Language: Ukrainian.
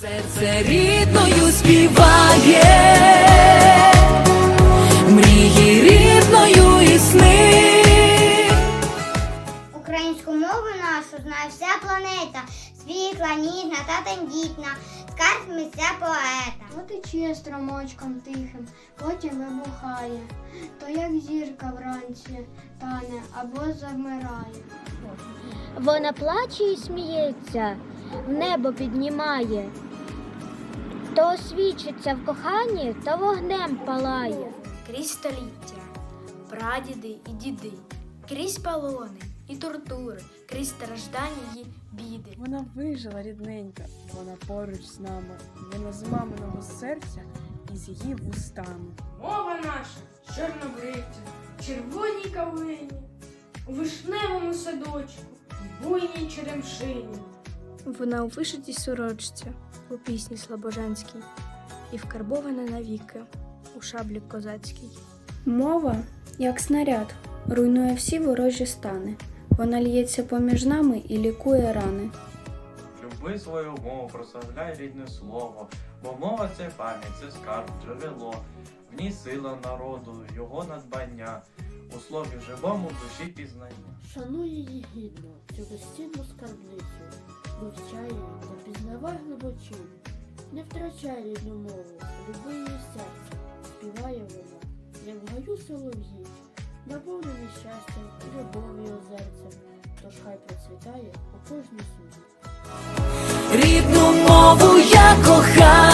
Серце рідною співає, мрії рідною і сни. Українську мову нашу знає вся планета, світла, ніжна та тендітна, скарб місця поета. То тече струмочком тихим, потім вибухає, то як зірка вранці тане або завмирає. Вона плаче і сміється, в небо піднімає. То освічиться в коханні, то вогнем палає. крізь століття, прадіди і діди, крізь полони і тортури, крізь страждання і біди. Вона вижила рідненька, вона поруч з нами, вона з маминого серця і з її вустами. Мова наша чорнобривця, в червоній калині, у вишневому садочку, в буйній черемшині. Вона у вишитій сорочці, у пісні слабожанській, і вкарбована навіки у шаблі козацькій. Мова, як снаряд, руйнує всі ворожі стани. Вона л'ється поміж нами і лікує рани. Люби свою мову, прославляй рідне слово, бо мова це пам'ять, це скарб, джерело, в ній сила народу, його надбання, у слові живому в душі пізнання. Шануй її гідно, цю безцінну скарбницю, вивчай та пізнавай глибочину. Не втрачай рідну мову, люби її серце, співає вона, як в гаю солов'ї, наповнені щастям і любов'ю озерцем, тож хай процвітає у кожній суді. Рідну мову я кохаю,